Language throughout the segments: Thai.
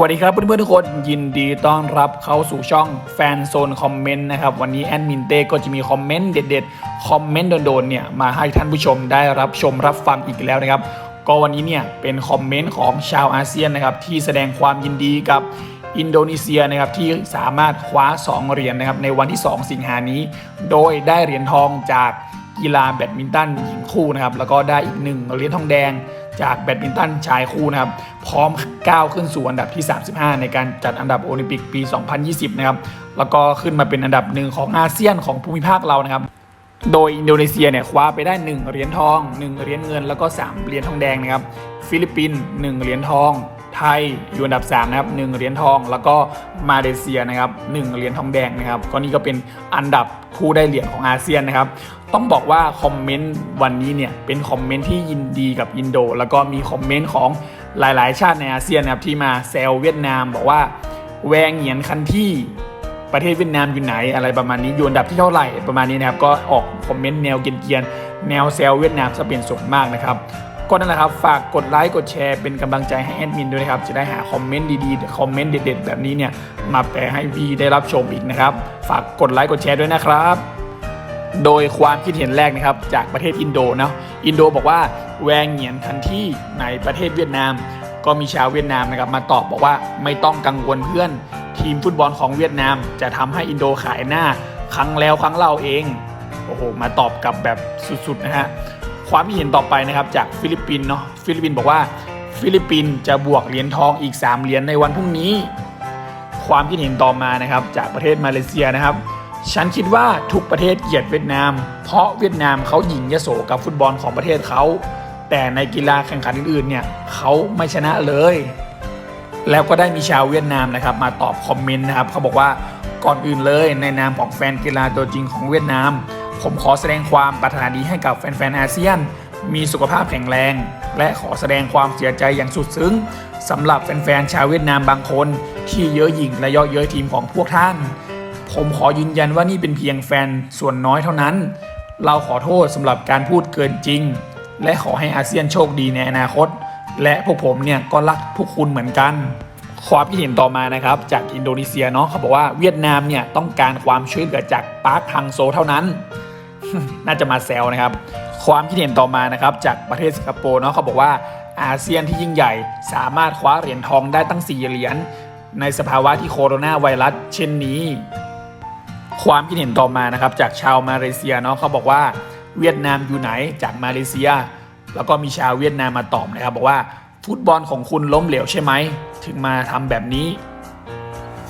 วัสดีครับเพื่อนๆทุกคนยินดีต้อนรับเข้าสู่ช่องแฟนโซนคอมเมนต์นะครับ วันนี้แอดมินเต้ก็จะมีคอมเมนต์เด็ดๆ คอมเมนต์โดนๆเนี่ยมาให้ท่านผู้ชมได้รับชมรับฟังอีกแล้วนะครับ ก็วันนี้เนี่ยเป็นคอมเมนต์ของชาวอาเซียนนะครับ ที่แสดงความยินดีกับอินโดนีเซียนะครับที่สามารถคว้า 2 เหรียญนะครับในวันที่ 2 สิงหานี้ โดยได้เหรียญทองจากกีฬาแบดมินตันหญิงคู่นะครับแล้วก็ได้อีกหนึ่งเหรียญทองแดง จากแบดมินตันชายคู่นะครับ พร้อมก้าวขึ้นสู่อันดับที่ 35 ในการจัดอันดับโอลิมปิกปี 2020 นะครับ แล้วก็ขึ้นมาเป็นอันดับหนึ่งของอาเซียนของภูมิภาคเรานะครับโดยอินโดนีเซียเนี่ยคว้าไปได้ 1 เหรียญทอง 1 เหรียญเงินแล้วก็ 3 เหรียญทองแดงนะครับ ฟิลิปปินส์1เหรียญทอง ไทยอยู่อันดับ3นะครับ1เหรียญทอง แล้วก็มาเลเซียนะครับ1เหรียญทองแดงนะครับก็นี่ก็เป็นอันดับผู้ได้เหรียญของอาเซียนนะครับต้องบอกว่าคอมเมนต์วันนี้เนี่ยเป็นคอมเมนต์ที่ยินดีกับอินโด แล้วก็มีคอมเมนต์ของหลาย ๆ ชาติในอาเซียนนะครับที่มาแซวเวียดนามบอกว่าแวงเหงียนคันที่ประเทศเวียดนามอยู่ไหนอะไรประมาณนี้อยู่อันดับที่เท่าไหร่ประมาณนี้นะครับก็ออกคอมเมนต์แนวเกรียนๆแนวแซวเวียดนามซะเป็นส่วนมากนะครับ ก็นั่นแหละครับ ฝากกดไลค์กดแชร์เป็นกำลังใจให้แอดมินด้วยนะครับ จะได้หาคอมเมนต์ดีๆคอมเมนต์เด็ดๆ แบบนี้เนี่ย มาแปลให้พี่ได้รับชมอีกนะครับ ฝากกดไลค์กดแชร์ด้วยนะครับ โดยความคิดเห็นแรกนะครับ จากประเทศอินโดนะอินโดบอกว่าแวงเหงียนทันที่ในประเทศเวียดนาม ก็มีชาวเวียดนามนะครับมาตอบบอกว่าไม่ต้องกังวลเพื่อน ทีมฟุตบอลของเวียดนาม จะทำให้อินโดขายหน้า ครั้งแล้วครั้งเล่าเองโอ้โหมาตอบกับแบบสุดๆนะฮะ ความเห็นต่อไปนะครับจากฟิลิปปินส์เนาะฟิลิปปินส์บอกว่าฟิลิปปินส์จะบวกเหรียญทองอีก 3 เหรียญในวันพรุ่งนี้ ความคิดเห็นต่อมานะครับจากประเทศมาเลเซียนะครับ ฉันคิดว่าทุกประเทศเกลียดเวียดนาม เพราะเวียดนามเขาหญิงยโสกับฟุตบอลของประเทศเขา แต่ในกีฬาแข่งขันอื่นๆเนี่ยเขาไม่ชนะเลย แล้วก็ได้มีชาวเวียดนามนะครับมาตอบคอมเมนต์นะครับเขาบอกว่าก่อนอื่นเลยในนามของแฟนกีฬาตัวจริงของเวียดนาม ผมขอแสดงความปรารถนาดีให้กับแฟนๆอาเซียน มีสุขภาพแข็งแรง และขอแสดงความเสียใจอย่างสุดซึ้งสำหรับแฟนๆชาวเวียดนามบางคน ที่เย้ยหยิ่งและเย่อเย้ยทีมของพวกท่าน ผมขอยืนยันว่านี่เป็นเพียงแฟนส่วนน้อยเท่านั้น เราขอโทษสำหรับการพูดเกินจริง และขอให้อาเซียนโชคดีในอนาคต และพวกผมเนี่ยก็รักพวกคุณเหมือนกันความคิดเห็นต่อมานะครับ จากอินโดนีเซียเนาะเขาบอกว่าเวียดนามเนี่ยต้องการความช่วยเหลือจากปาร์คฮังโซเท่านั้น น่าจะมาแซวนะครับ ความคิดเห็นต่อมานะครับจากประเทศสิงคโปร์เนาะเขาบอกว่าอาเซียนที่ยิ่งใหญ่สามารถคว้าเหรียญทองได้ตั้ง 4 เหรียญในสภาวะที่โคโรนาไวรัสเช่นนี้ ความคิดเห็นต่อมานะครับจากชาวมาเลเซียเนาะเขาบอกว่าเวียดนามอยู่ไหนจากมาเลเซีย แล้วก็มีชาวเวียดนามมาตอบนะครับ บอกว่าฟุตบอลของคุณล้มเหลวใช่ไหม ถึงมาทำแบบนี้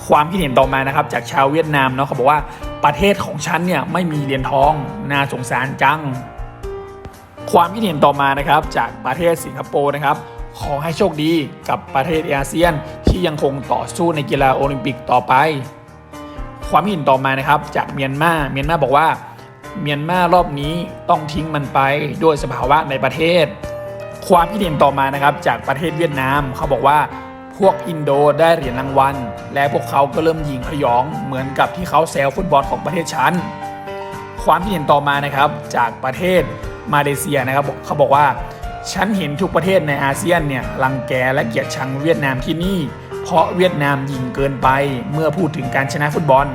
ความคิดเห็นต่อมานะครับจากชาวเวียดนามเนาะเขาบอกว่าประเทศของฉันเนี่ยไม่มีเหรียญทองน่าสงสารจัง ความคิดเห็นต่อมานะครับจากประเทศสิงคโปร์นะครับ ขอให้โชคดีกับประเทศอาเซียนที่ยังคงต่อสู้ในกีฬาโอลิมปิกต่อไป ความคิดเห็นต่อมานะครับจากเมียนมาเมียนมาบอกว่าเมียนมารอบนี้ต้องทิ้งมันไปด้วยสภาวะในประเทศ ความคิดเห็นต่อมานะครับจากประเทศเวียดนามเขาบอกว่า พวกอินโดได้เหรียญรางวัล และพวกเขาก็เริ่มยิงพยองเหมือนกับที่เขาแซวฟุตบอลของประเทศฉันความคิดเห็นต่อมานะครับจากประเทศมาเลเซียนะครับเขาบอกว่าฉันเห็นทุกประเทศในอาเซียนเนี่ยรังแกและเกลียดชังเวียดนามที่นี่ เพราะเวียดนามยิงเกินไป เมื่อพูดถึงการชนะฟุตบอล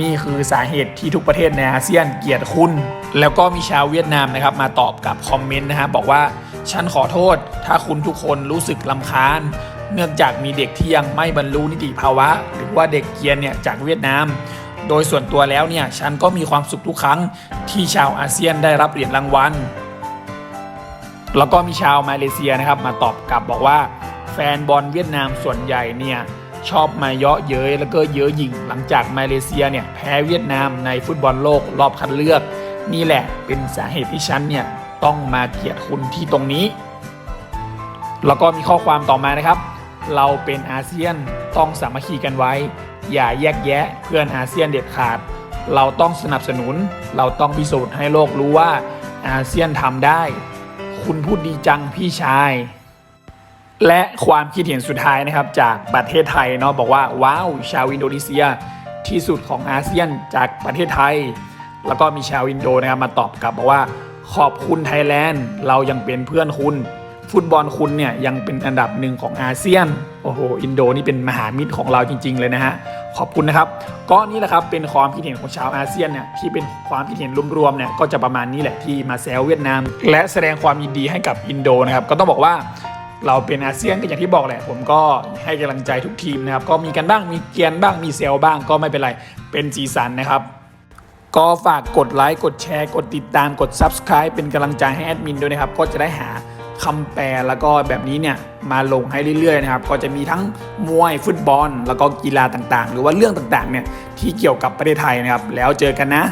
นี่คือสาเหตุที่ทุกประเทศในอาเซียนเกลียดคุณ แล้วก็มีชาวเวียดนามนะครับมาตอบกับคอมเมนต์นะครับบอกว่า ฉันขอโทษ ถ้าคุณทุกคนรู้สึกลำคาญเนื่องจากมีเด็กที่ยังไม่บรรลุนิติภาวะ หรือว่าเด็กเกียนเนี่ยจากเวียดนาม โดยส่วนตัวแล้วเนี่ยฉันก็มีความสุขทุกครั้งที่ชาวอาเซียนได้รับเหรียญรางวัลแล้วก็มีชาวมาเลเซียนะครับมาตอบกลับบอกว่า แฟนบอลเวียดนามส่วนใหญ่เนี่ยชอบมาเยาะเย้ยแล้วก็เย้ยหยิ่งหลังจากมาเลเซียเนี่ยแพ้เวียดนามในฟุตบอลโลกรอบคัดเลือก นี่แหละเป็นสาเหตุที่ฉันเนี่ยต้องมาเกลียดคุณที่ตรงนี้ แล้วก็มีข้อความต่อมานะครับ เราเป็นอาเซียนต้องสามัคคีกันไว้ อย่าแยกแยะเพื่อนอาเซียนเด็ดขาด เราต้องสนับสนุน เราต้องพิสูจน์ให้โลกรู้ว่าอาเซียนทำได้ คุณพูดดีจังพี่ชาย และความคิดเห็นสุดท้ายนะครับจากประเทศไทยเนาะบอกว่าว้าวชาวอินโดนีเซียที่สุดของอาเซียนจากประเทศไทย แล้วก็มีชาวอินโดนะครับมาตอบกลับบอกว่าขอบคุณไทยแลนด์ เรายังเป็นเพื่อนคุณ ฟุตบอลคุณเนี่ยยังเป็นอันดับหนึ่งของอาเซียน โอ้โห อินโดนี่เป็นมหามิตรของเราจริง ๆ เลยนะฮะ ขอบคุณนะครับ ก็นี่แหละครับเป็นความคิดเห็นของชาวอาเซียนเนี่ยที่เป็นความคิดเห็นรวมๆเนี่ยก็จะประมาณนี้แหละที่มาแซวเวียดนาม และแสดงความยินดีให้กับอินโดนะครับก็ต้องบอกว่าเราเป็นอาเซียนก็อย่างที่บอกแหละ ผมก็ให้กำลังใจทุกทีมนะครับ ก็มีกันบ้างมีเกียนบ้างมีเซลบ้างก็ไม่เป็นไรเป็นสีสันนะครับ ก็ฝากกดไลค์กดแชร์ กดติดตามกด Subscribe เป็นกำลังใจให้แอดมินด้วยนะครับ ก็จะได้หา คำแปลแล้วก็แบบนี้เนี่ยมาลงให้เรื่อยๆนะครับก็จะมีทั้งมวยฟุตบอล แล้วก็กีฬาต่างๆ หรือว่าเรื่องต่างๆเนี่ยที่เกี่ยวกับประเทศไทยนะครับ แล้วเจอกันนะ